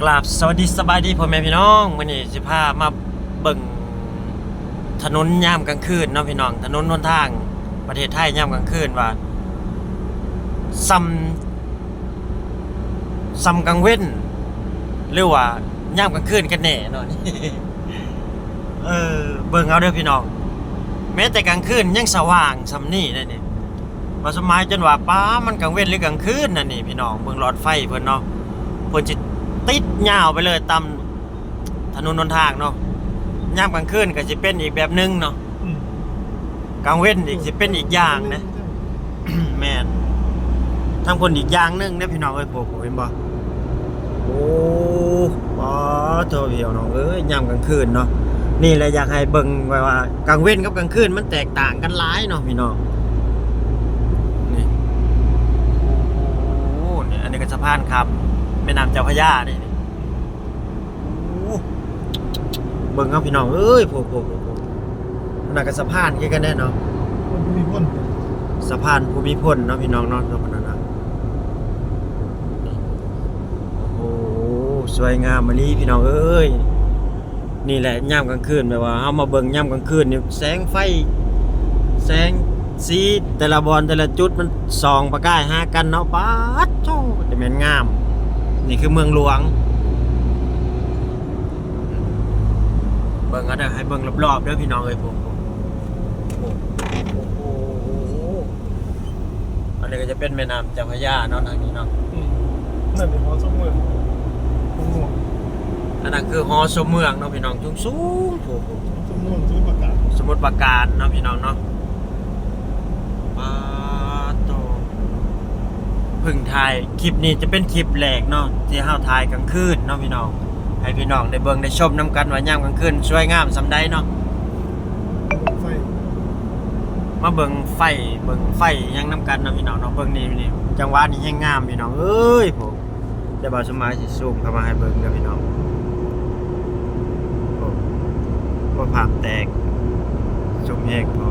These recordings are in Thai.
กราบสวัสดีสบายดีพ่อแม่พี่น้องวันนี้สิพามาเบิ่งถนนยามกลางคืนเนาะพี่น้อง ถนนหนทาง ประเทศไทยยามกลางคืนว่าซ้ำซ้ำกลางเว้นหรือว่ายามกลางคืนกันแน่เนาะเออเบิ่งเอาเด้อพี่น้อง แม้แต่กลางคืนยังสว่างซำนี่ได้นี่ว่าสมัยจนว่าป้ามันกลางเว้นหรือกลางคืนน่ะนี่พี่น้องเบิ่งหลอดไฟเพิ่นเนาะเพิ่นจะ ติดยาวไปเลยตามถนนหนทางเนาะยามกลางคืนก็จะเป็นอีกแบบหนึงเนาะกลางเว้นอีกจะเป็นอีกอย่างนะแม่นทางคนอีกอย่างหนึงนะพี่น้องเอ้ยผมเห็นบ่โอ้ป๋อโทเดียวน้องเอ้ยยามกลางคืนเนาะนี่แหละอยากให้เบิ่งไว้ว่ากลางเว้นกับกลางคืนมันแตกต่างกันหลายเนาะพี่น้องนี่โอ้นี่อันนี้ก็สะพานครับ แม่น้ำเจ้าพระยานี่นี่โอ้เบิ่งเอาพี่น้องเอ้ยโผล่โผล่โผล่โผล่มันน่าก็สะพานคือกันแน่เนาะคนมีคนสะพานภูมิพลเนาะพี่น้องเนาะตรงนั้นนะโอ้โหสวยงามมาลีพี่น้องเอ้ยนี่แหละย่ามกลางคืนแบบว่าเอามาเบิ่งย่ามกลางคืนนี่แสงไฟ แสงสีแต่ละบอลแต่ละจุดมันส่องประกายหากันเนาะป๊าดโธ่จะเป็นงาม นี่คือเมืองหลวง เบิ่งก็ได้ให้เบิ่งรอบๆเด้อพี่น้องเอ้ยผมผมโอ้โหอันนี้ก็จะเป็นแม่น้ำเจ้าพระยาเนาะทางนี้เนาะนั่นเป็นหอสมุนผมงงอันนั้นคือฮอสมเมืองเนาะพี่น้องจุงสูงโอ้โหสมุนซื้อประกาศสมุทรปราการเนาะพี่น้องเนาะปาโต เพึ่งถ่ายคลิปนี้จะเป็นคลิปแรกเนาะที่เฮาถ่ายกลางคืนเนาะพี่น้อง ให้พี่น้องได้เบิ่งได้ชมนํกันว่ายามกลางคืนสวยงามสำใดเนาะไฟมาเบิ่งไฟเบิ่งไฟหยังนํกันเนาะพี่น้องเนาะเบิ่งนี่นี่จังหวะนี้แห่งงามพี่น้องเอ้ยผมจะบ่าวสมัยสิซูมเข้ามาให้เบิ่งเด้อพี่น้องโอ้บ่ภาพแตกซูมแฮกพอ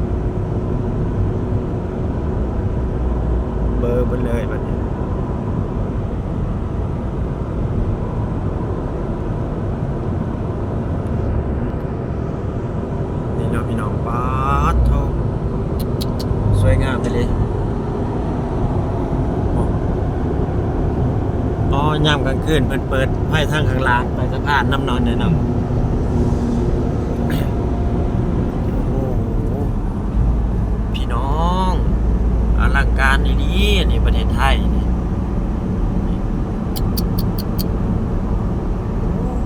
เบอร์เบิดเลยบัดนี้เนาะพี่น้องป๊าดโทส วยงามไปเลยอ๋อยามกลางคืนเพิ่นเปิดไฟทางข้างล่างไปสะพานน้ำนอนเนี่ยเนาะโอ้โหพี่น้องอลังการดีๆอันนี้ประเทศไทยนี่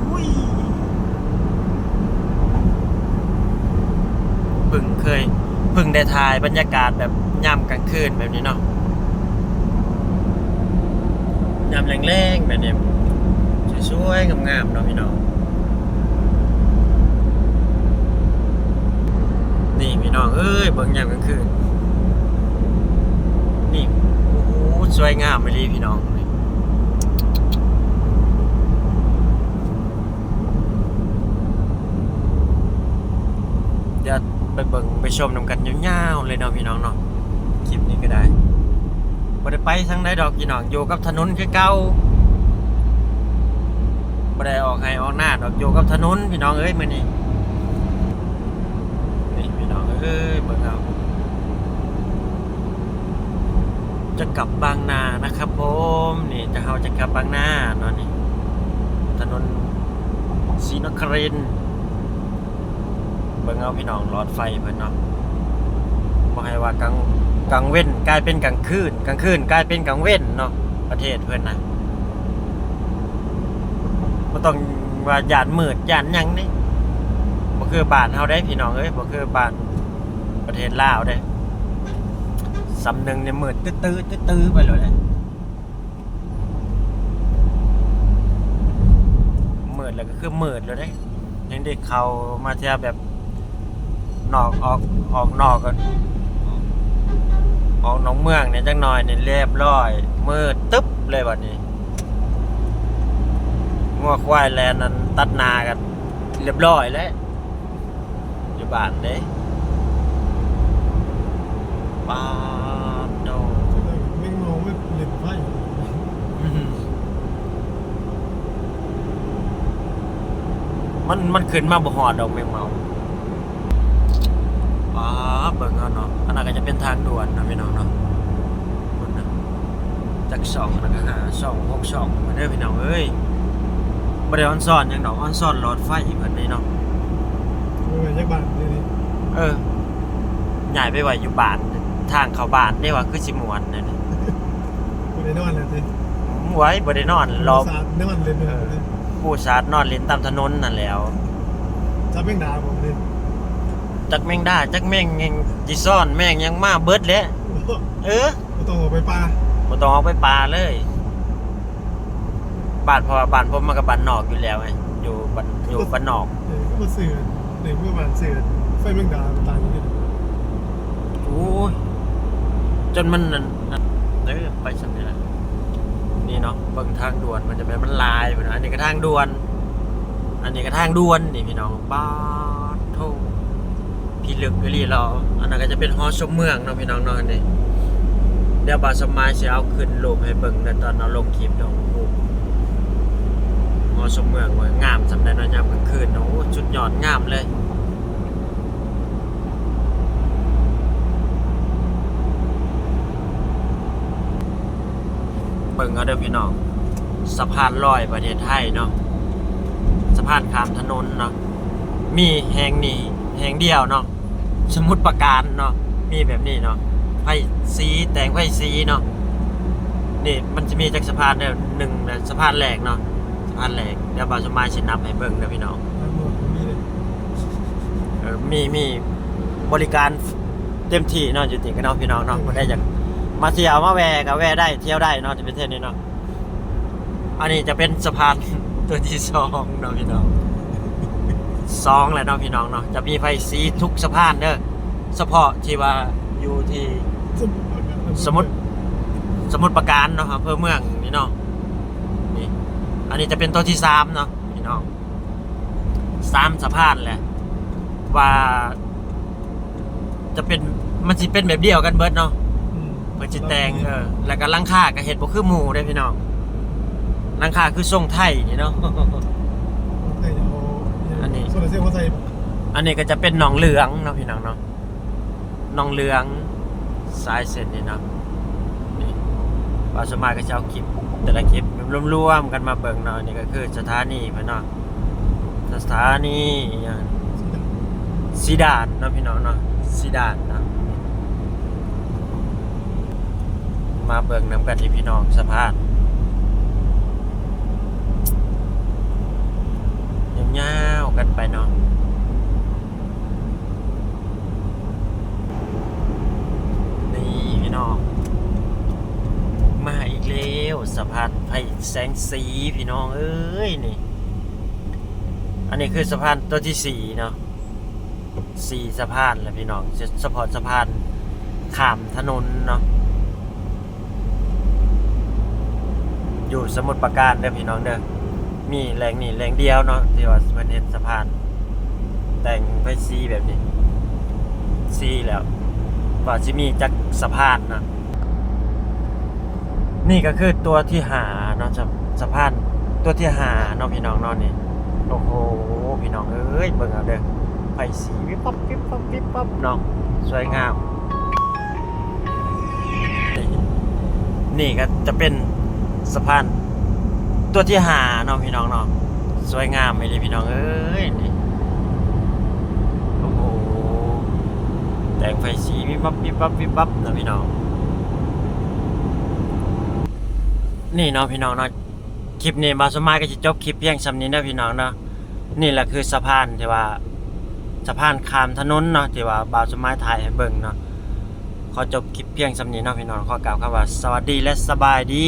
โอ้ยเพึ่งเคยเพึ่งได้ถ่ายบรรยากาศแบบย่ำกลางคืนแบบนี้เนาะย่ำแรงๆแบบนี้สวยๆงามๆเนาะพี่น้องนี่พี่น้องเอ้ยเบิ่งยามกลางคืนนี่โอ้โหสวยงามไปเลยพี่น้องเดี๋ยว ไปเบิ่งไปชมนำกันยาวๆเลยเนาะพี่น้องเนาะคลิปนี้ก็ได้บ่ได้ไปทางใดดอกพี่น้องอยู่กับถนนคือเก่าบ่ได้ออกให้ออกหน้าดอกอยู่กับถนนพี่น้องเอ้ยมื้อนี้นี่พี่น้องเอ้ยเบิ่งเอาจะกลับบางนานะครับผมนี่จะเฮาจะกลับบางนาเนาะนี่ถนนศรีนครินทร์ บิ่งเอาพี่น้องหลอดไฟเพิ่นเนาะบ่ให้ว่ากลางกลางเว้นกลายเป็นกลางคืนกลางคืนกลายเป็นกลางเว้นเนาะประเทศเพิ่นน่ะบ่ต้องว่าย่านมืดย่านหยังนี่บ่คือบ้านเฮาได้พี่น้องเอ้ยบ่คือบ้านประเทศลาวได้สำนึงเนี่ยมืดตื้อตื้อตื้อไปเลยแหละมืดแล้วก็คือมืดเลยได้ยังได้เข้ามาเที่ยแบบ นอกออกออกนอกกันออกนอกเมืองเนี่ยจังหน่อยเนี่ยเรียบร้อยมืดตึ๊บเลยบัดนี้งัวควายแลนนั้นตัดหนากัน เรียบร้อยแล้วอยู่บ้านเด้ป้าบโดไม่งงไม่เล่นไฟมันมันขึ้นมาบ่ฮอดดอกแมงเมาอ๋อ เบิ่งเอาเนาะอันนั้นก็จะเป็นทางด่วนนะพี่น้องเนาะพุ่นน่ะจากสองแล้วก็หาสองหกสองมาเด้อพี่น้องเอ้ยบ่ได้ออนซ่อนหยังดอกออนซ่อนหลอดไฟเพิ่นนี่เนาะโอ้ยยักษ์บ้านเลยนี่เออใหญ่ไปไว้อยู่บ้านทางเข้าบ้านได้ว่าคือสิม่วนนั่นนี่กูได้นอนแล้วสิไว้บ่ได้นอนรอสาดนอนเลยเนี่ยผู้สาดนอนเล่นตามถนนนั่นแหล้ว จับแม่งด่าผมเลย จักแมงดาจักแมงยังจีซ่อนแมงยังมาเบิดแล้วเออกูต้องออกไปป่าบ่ต้องออกไปป่าเลยบ้านเพอบ้านผมมันก็บ้านนอกอยู่แล้วไงอยู่บ้านอยู่บ้านนอกเออก็มาเสือเด็กเมื่อวานเสือไฟแม่งด่าตายนี่โอ้ยจนมันนั่นนั่นเออไปสักนี่แหละนี่เนาะเบิ่งทางด่วนมันจะเป็นมันลายไปนะอันนี้ก็ทางด่วน อันนี้ก็ทางด่วนนี่พี่น้องบ้านโท พี่ลึกอีหลีเราอันนั้นก็จะเป็นฮอชมเมืองเนาะพี่น้องเนาะอันนี่เดี๋ยวบาสมายสิเอาขึ้นรูปให้เบิ่งในตอนเอาลงคลิปเนาะโอ้ฮอชมเมืองว่างามสำได้เนาะยามกลางคืนเนาะจุดยอดงามเลยเบิ่งเอาเด้อพี่น้องสะพานลอยประเทศไทยเนาะสะพานข้ามถนนเนาะมีแห่งนี้แห่งเดียวเนาะ สมุดประการเนาะมีแบบนี้เนาะไฟสีแต่งไฟสีเนาะนี่มันจะมีจากสะพานเดียวหนึ่งนะสะพานแหลกเนาะสะพานแหลกเดี๋ยวบาวสมายชินับให้เบิ่งเด้อพี่น้องตำรวจมีเลยเออมีมีบริการเต็มที่เนาะอยู่ติกันเนาะพี่น้องเนาะบ่ได้อยากมาเที่ยวมาแวก็แวได้เที่ยวได้เนาะจะเป็นเท่านี้เนาะอันนี้จะเป็นสะพานตัวที่สองเนาะพี่น้อง สองแหละเนาะพี่น้องเนาะจะมีไฟสีทุกสะพานเด้อเฉพาะที่ว่าอยู่ที่สมมุติสมุทรปราการเนาะอำเภอเมืองนี่เนาะนี่อันนี้จะเป็นตัวที่สามเนาะพี่น้องสามสะพานแหละว่าจะเป็นมันสิเป็นแบบเดียวกันเบิดเนาะอืมเปิดจิตแตงเออแล้วก็ลังค่าก็เห็ดบ่คือหมู่เด้อพี่น้องลังค่าคือทรงไทยนี่เนาะใส่เอาอั นนี้โซลาร์เซลล์เขาใส่อันนี้ก็จะเป็นหนองเหลืองเนาะพี่น้องเนาะหนองเหลืองสายเส้นนี่เนาะนี่ปาสมายก็จะเอาคลิปแต่ละคลิปรวมๆกันมาเบิ่งเนาะนี่ก็คือสถานีเพิ่นเนาะสถานีอิหยังสีดานเนาะพี่น้องเนาะสีดานเนาะมาเบิ่งน้ำกันที่พี่น้องสะพานยาวๆกันไปเนาะ นี่พี่น้อง มาอีกแล้วสะพานไผ่ แสงสีพี่น้องเอ้ยนี่ อันนี้คือสะพานตัวที่สี่เนาะสี่สะพานแหละพี่น้องจะเฉพาะสะพานข้ามถนนเนาะอยู่สมุทรปราการเด้อพี่น้องเด้อมีแรงนี่แรงเดียวเนาะที่ว่ามันเห็นสะพาน แต่งไฟสีแบบนี้สีแล้วว่าจะมีจักสะพานนะ นี่ก็คือตัวที่หาเนาะสะสะพานตัวที่หาเนาะพี่น้องเนาะนี่โอ้โหพี่น้องเอ้ยเบิ่งเอาเด้อไฟสีวิบปั๊บวิบปั๊บวิบปั๊บเนาะสวยงาม นี่ก็จะเป็นสะพานตัวที่หาเนาะพี่น้องเนาะสวยงามไปเลยพี่น้องเอ้ยนี่โอ้โหแต่งไฟสีวิบวับวิบวับวิบวับนะพี่น้อง นี่เนาะพี่น้องเนาะคลิปนี้บาสมายก็จะจบคลิปเพียงสำนี้นะพี่น้องเนาะนี่แหละคือสะพานที่ว่าสะพานข้ามถนนเนาะที่ว่าบาสมายถ่ายให้เบิ่งเนาะขอจบคลิปเพียงสำนี้เนาะพี่น้องขอกล่าวคำว่า สวัสดีและสบายดี